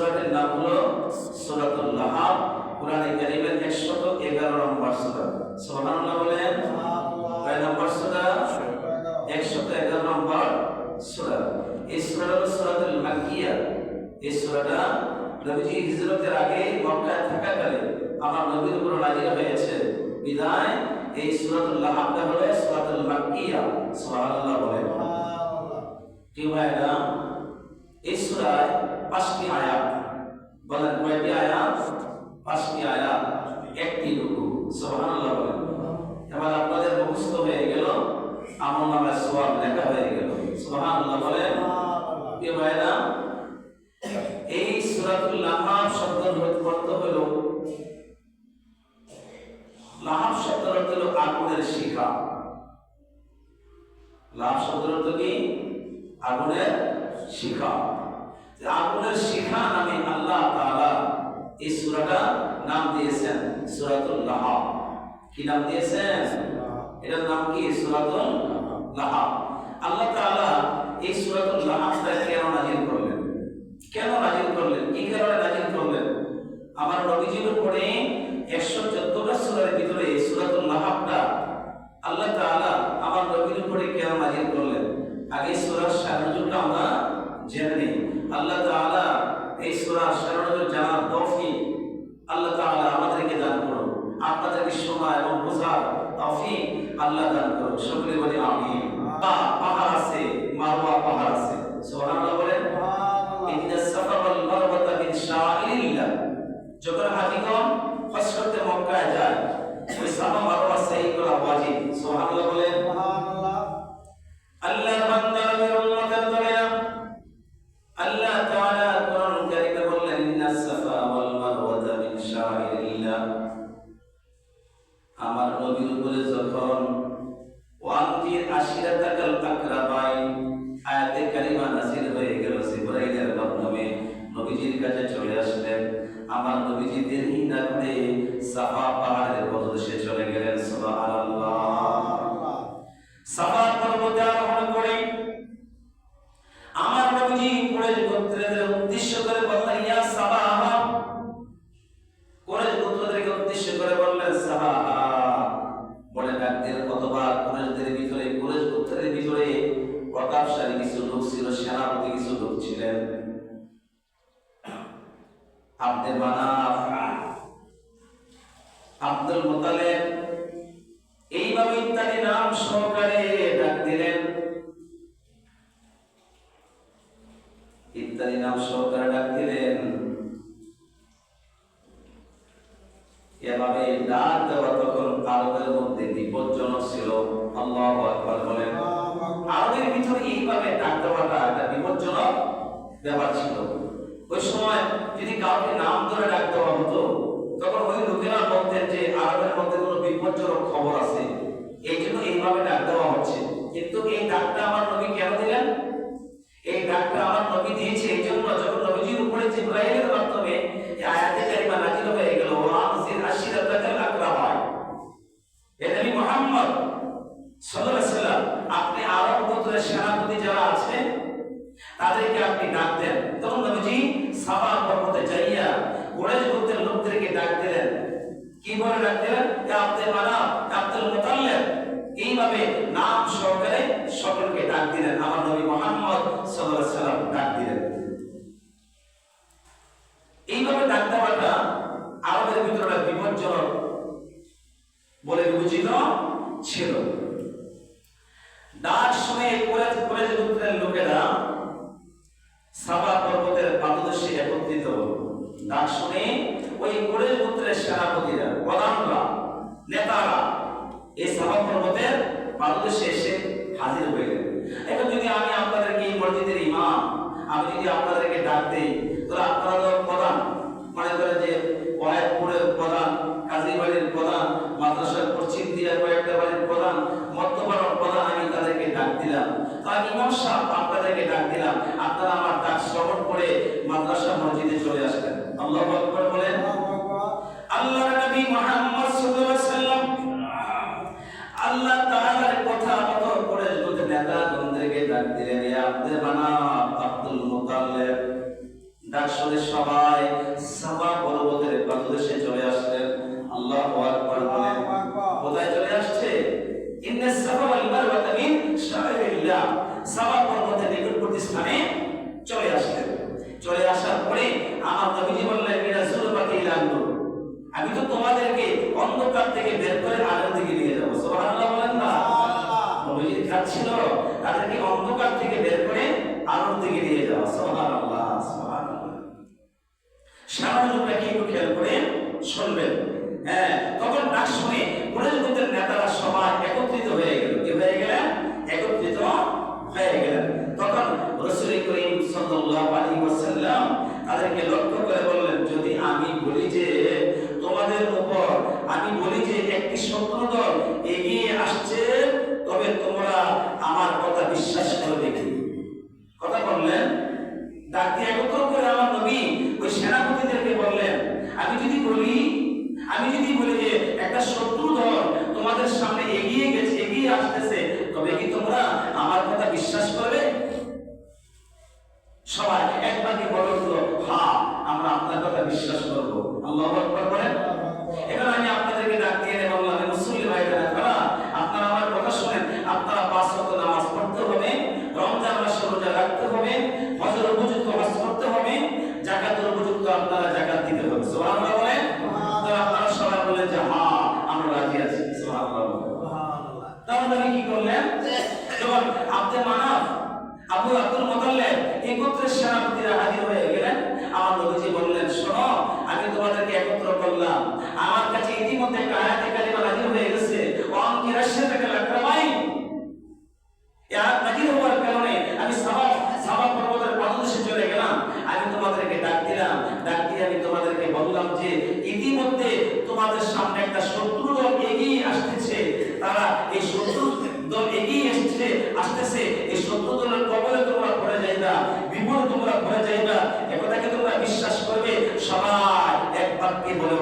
সূরাটির নাম হলো সূরাতুল লাহাব। কোরআনে কারীমের 111 নম্বর সূরা। সুবহানাল্লাহ বলেন কয় নম্বর সূরা? 111 নম্বর সূরা। এই সূরাটা হলো সূরাতুল মাক্কিয়া এই সূরাটা নবীজি হিজরতের আগে মক্কায় থাকাকালে আমার নবীর উপর নাজিল হয়েছে। বিদায় এই সূরাতুল লাহাবটা হলো সূরাতুল মাকিয়া সুবহানাল্লাহ বলেন। কি ভাইরা? এই সূরায় পাঁচটি আয়াত। বলেন কয়টি আয়াত? পাঁচটি আয়াত। একটি রুকু। সুবহানাল্লাহ বলেন। এবার আপনাদের মুখস্থ হয়ে গেল আমল নামায় সওয়াব লেখা হয়ে গেল। সুবহানাল্লাহ বলেন কি ভাইরা এই সূরাতুল লাহাব শব্দের অর্থ হলো। লাহাব শব্দের অর্থ হলো আগুনের শিখা। লাভ শব্দের অর্থ কি? আগুনের শিখা। আগুনের শিখা নামে আল্লাহ তাআলা এই সূরাটা নাম দিয়েছেন, সূরাতুল লাহাব কি নাম দিয়েছেন? এটার নাম কি? সূরাতুল লাহাব আল্লাহ তাআলা এই সূরাতুল লাহাবটা কেন নাযিল করলেন? কেন নাযিল করলেন? কি কারণে নাযিল করলেন? আমার নবীজির উপরে 114টা সূরার ভিতরে সূরাতুল লাহাবটা আল্লাহ তাআলা আমার নবীর উপরে কেন নাযিল করলেন? আগে আমরা নিই আল্লাহ তাআলা এই সূরার আব্দুল মোতালেব এইভাবে ইত্যাদি নাম সহকারে ডাক দিলেন ইত্যাদি নাম সহকারে ডাক দিলেন এভাবে ডাক দেওয়া তখন আরবের মধ্যে বিপজ্জনক ছিল আল্লাহ আকবার বলেন আরবের ভিতরে এইভাবে ডাক দেওয়াটা একটা বিপজ্জনক ব্যাপার ছিল ওই সময় যদি কাউকে নাম ধরে ডাক দেওয়া হতো তখন ওই লোকেরা বলতেন যে আরবের মধ্যে কোনো বিপজ্জনক খবর আছে এই জন্য এইভাবে ডাক দেওয়া হচ্ছে কিন্তু এই ডাকটা আমার নবী কেন দিলেন এই ডাকটা আমার নবী দিয়েছে এই জন্য যখন নবীজির উপরে জিব্রাইলের মাধ্যমে এই আয়াতে কারিমা নাযিল হয়ে গেল ওয়ানজির আশিরাতাকাল আকরাবাই এ নবী মুহাম্মদ সাল্লাল্লাহু আলাইহি সাল্লাম আপনি আরব গোত্রের সেনাপতি যারা আছেন তাদেরকে আপনি ডাক দেন তখন নবীজি সাফা পর্বতে যাইয়া কুরাইশ গোত্রের লোকদেরকে ডাক দিলেন কি বলে ডাক দিলেন ইয়া আব্দুল মানাফ ইয়া আব্দুল মুতাল্লিব এইভাবে নাম সহকারে সকলকে ডাক দিলেন আমার নবী মুহাম্মদ সাল্লাল্লাহু আলাইহি সাল্লাম ডাক দিলেন এইভাবে ডাক দেওয়াটা আরবের ভিতরে একটা বিপজ্জনক বলে বিবেচিত ছিল ডাক শুনে কুরাইশ কুরাইশ গোত্রের লোকেরা সাবা পর্বতের পাদদেশে একত্রিত হল ডাক শুনে ওই কুরাইশ গোত্রের সেনাপতিরা প্রধানরা নেতারা এই সাবা পর্বতের পাদদেশে এসে হাজির হইলেন এখন যদি আমি আপনাদেরকে এই মসজিদের ইমাম, আমি যদি আপনাদেরকে ডাক দিই, তাহলে আপনারা প্রধান। মনে করেন যে ওয়াহেদপুরের প্রধান, কাজীবাড়ির প্রধান, মাদ্রাসার পশ্চিম দিয়া কয়েকটা বাড়ির প্রধান, মধ্যপাড়ার প্রধান আমি তাদেরকে ডাক দিলাম। তার ইমাম সাহেব আপনাদেরকে ডাক দিলাম, আপনারা আমার ডাক শ্রবণ করে মাদ্রাসা মসজিদে চলে আসলেন আল্লাহ আকবার। আব্দুল ডাক শুনে সবাই পর্বতের চলে আসলেন। আল্লাহু আকবার বলেন কোথায় চলে আসছে? ইন্না সাফা ওয়াল মারওয়াতা মিন শাইরিল্লাহ সাফা পর্বতের নিকটবর্তী স্থানে চলে আসলেন। চলে আসার পরে আমার নবীজি বললেন আমি তো তোমাদেরকে অন্ধকার থেকে বের করে আলোর দিকে নিয়ে যাব। সুবহানাল্লাহ বলেন না। নবীজির কাজ ছিল তাদেরকে অন্ধকার থেকে বের করে আলোর দিকে নিয়ে যাওয়া। সুবহানাল্লাহ সাধারণ লোকরা কি একটু খেয়াল করে? শুনবেন। হ্যাঁ তখন ডাক শুনে কুরাইশ নেতারা সবাই একত্রিত হয়ে গেল কি হয়ে গেলেন একত্রিত হয়ে গেলেন তখন রাসূল করিম সাল্লাল্লাহু আলাইহি ওয়াসাল্লাম তাদেরকে লক্ষ্য করে বললেন যদি আমি বলি যে তোমাদের উপর আমি বলি যে একটি শত্রু দল এগিয়ে আসছে তবে তোমরা আমার কথা বিশ্বাস করবে কি কথা বললেন ডাক দিয়ে একত্র করে আমার নবী ওই সেনাপতিদেরকে বললেন আমি যদি বলি আমি যদি বলি যে একটা শত্রু দল তোমাদের সামনে এগিয়ে গেছে এগিয়ে আসতেছে তবে কি তোমরা আমার কথা বিশ্বাস করবে সবাই একবারই বলো তো হ্যাঁ আমরা আপনার কথা বিশ্বাস করব আল্লাহ আকবার বলেন এখানে আমি আপনাদেরকে ডাক দিয়ে এনে বললাম হে মুসলিম ভাইরা আপনারা আপনারা আমার কথা শুনেন আপনারা পাঁচ ওয়াক্ত নামাজ পড়তে হবে রমজান মাসে রোজা রাখতে হবে হজের উপযুক্ত হজ করতে হবে জাকাতের উপযুক্ত আপনারা জাকাত দিতে হবে সুবহানাল্লাহ বলেন তো আপনারা সবাই বলেন যে হ্যাঁ আমরা রাজি আছি সুবহানাল্লাহ বলেন তাহলে আমি কি করলেন যখন আব্দে মানাফ আবু আব্দুল মুতাল্লিব এই গোত্রের সেনাপতিরা হাজির হয়ে গেলেন আমার নবীজি বললেন শোনো আমি তোমাদেরকে একত্র করলাম আমার কাছে ইতিমধ্যে একটা আয়াতে কালিমা হাজির হয়ে গেছে ওয়ান কিরাশাতাকা লাকরামাই এই আয়াত নাজির হওয়ার কারণে আমি সাবা সাবা পর্বতের পাদদেশে চলে গেলাম আমি তোমাদেরকে ডাক দিলাম ডাক দিয়ে আমি তোমাদেরকে বললাম যে ইতিমধ্যে তোমাদের সামনে একটা শত্রু দল এগিয়ে আসতেছে তারা এই শত্রু দল এগিয়ে আসছে আসতেছে এই শত্রু দলের কবলে তোমরা পড়ে যাইবা বিপদে তোমরা পড়ে যাইবা একথাকে তোমরা বিশ্বাস করবে সবাই এক বাক্যে বলে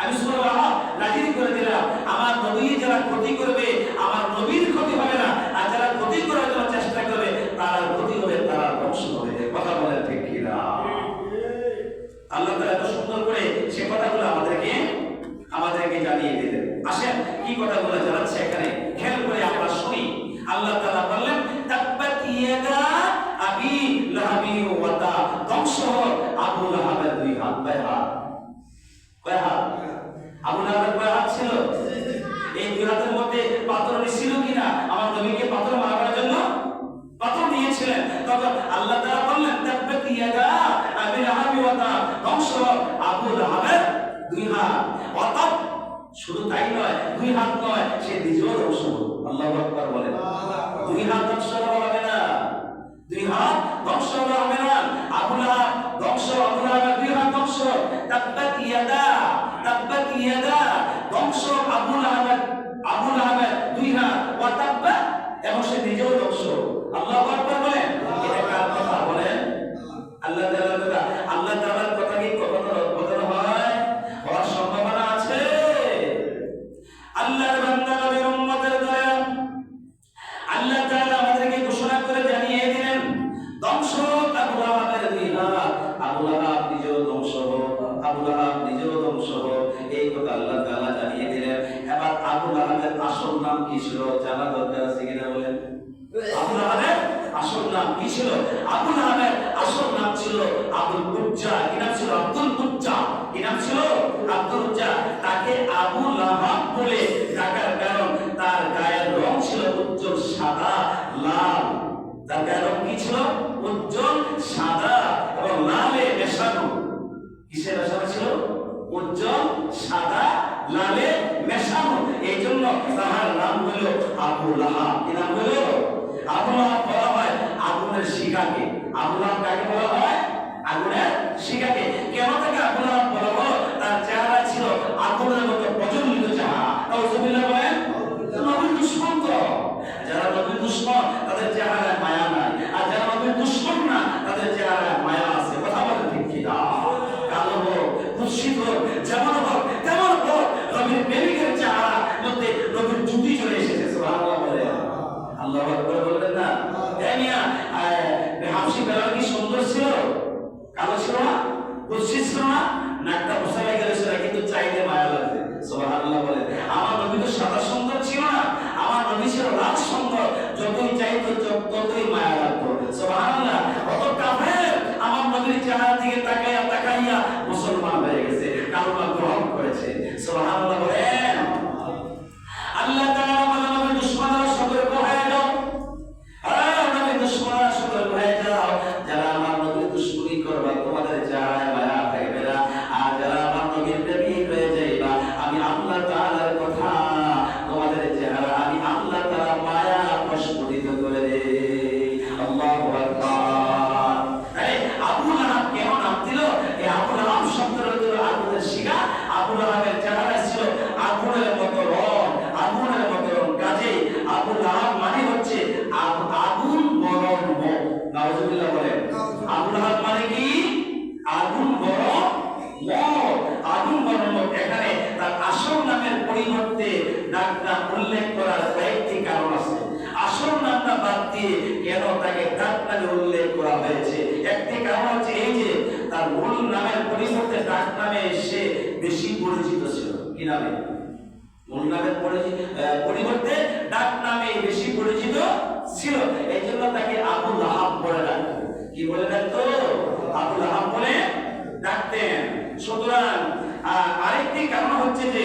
আমি আহ নাযিল করে দিলাম। আমার নবী যারা ক্ষতি করবে, আমার নবীর ক্ষতি হবে না। আর যারা ক্ষতি করার জন্য চেষ্টা করবে তার ক্ষতি হবে তারা ধ্বংস হবে। কথা বলে ঠিক কি আল্লাহ তাআলা এত সুন্দর করে সে কথাগুলো আমাদেরকে আমাদেরকে জানিয়ে দিলেন। আসেন, কি কথাগুলো জানাচ্ছে এখানে? খেয়াল করে আমরা শুনি। আল্লাহ তাআলা বললেন, তাব্বাত ইয়াদা আবি লাহাবি ওয়া তা ধ্বংস আবু লাহাবের দুই হাত? কয় হাত? আবু লাহাবের কয় হাত ছিল? এই দুই হাতের মধ্যে পাথর ছিল কিনা? আমার নবীকে পাথর মারার জন্য পাথর নিয়েছিলেন তখন আল্লাহ তাআলা বললেন তাব্বাত ইয়াদা আবি লাহাবি ওয়া তা ধ্বংস আবু লাহাবের দুই হাত। অর্থাৎ শুধু তাই নয়, দুই হাত নয়, সে নিজেও ধ্বংস আল্লাহু আকবার বলেন। দুই হাত ধ্বংস হবে না। দুই হাত ধ্বংস হবে না। আবু লাহাব ধ্বংস আবু লাহাবের দুই হাত ধ্বংস তাব্বাত ইয়াদা ইয়াদা ধ্বংস আবু লাহাবের আবু লাহাবের দুই হাত ওয়া তাব্বা এবং সে নিজেও ধ্বংস। আল্লাহু আকবার বলেন? এটা কার কথা? বলেন? আল্লাহ তাআলার আল্লাহ তাআলার কথা কি কখনো রদবদল হয়? হওয়ার সম্ভাবনা আছে? আল্লাহর বান্দা নবীর উম্মতের দয়া। আল্লাহ তাআলা আমাদেরকে ঘোষণা করে জানিয়ে দিলেন, ধ্বংস আবু লাহাবের দুই হাত আবু লাহাব নিজেও ধ্বংস হোক। আবু লাহাব নিজেও ধ্বংস এই কথা আল্লাহ তাআলা আবু লাহাবের আসল নাম কি ছিল? জানা দরকার আছে কিনা বলেন? আবু লাহাবের আসল নাম কি ছিল? আবু লাহাবের আসল নাম ছিল আব্দুল কুজ্জা। কি নাম ছিল? আব্দুল কুজ্জা। কি নাম ছিল? আব্দুল কুজ্জা। তাকে আবু লাহাব বলে ডাকার কারণ তার গায়ের রং ছিল উজ্জ্বল সাদা, লাল। তার গায়ের রং কি ছিল? উজ্জ্বল সাদা এবং লালে মেশানো কিসের মেশানো ছিল উজ্জ্বল সাদা লালে মেশানো এই জন্য তাহার নাম হলো আবু লাহাব নাম হলো? আবু লাহাব বলা হয় আগুনের শিকাকে। আবু লাহাব কাকে বলা হয়? আগুনের শিখাকে কেন তাকে আবু লাহাব বলা হলো তার চেহারা ছিল আগুনের মতো প্রজ্বলিত চেহারা। নাউজুবিল্লাহ বলেন নবীর দুশ্মন তো। যারা নবীর দুশ্মন চাইতো য- হয়েছে। একটি কারণ হচ্ছে এই যে তার মূল নামের পরিবর্তে ডাক নামে সে বেশি পরিচিত ছিল। কি নামে? মূল নামের পরিবর্তে ডাক নামে বেশি পরিচিত ছিল। এই জন্য তাকে আবু লাহাব বলে ডাকতো কি বলে ডাকতো? আবু লাহাব বলে ডাকতেন। সুতরাং আরেকটি কারণ হচ্ছে যে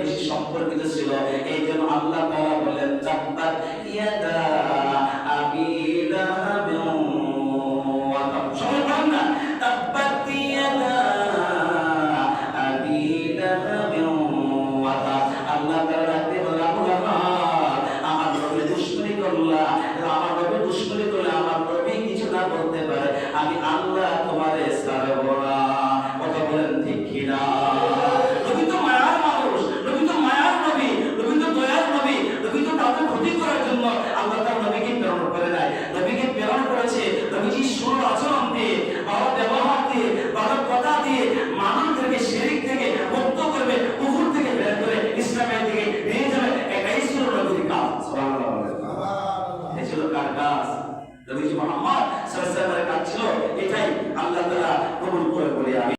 বেশি সম্পর্কিত ছিল। এই জন্য আল্লাহ বলেন ইয়া ইয়াদা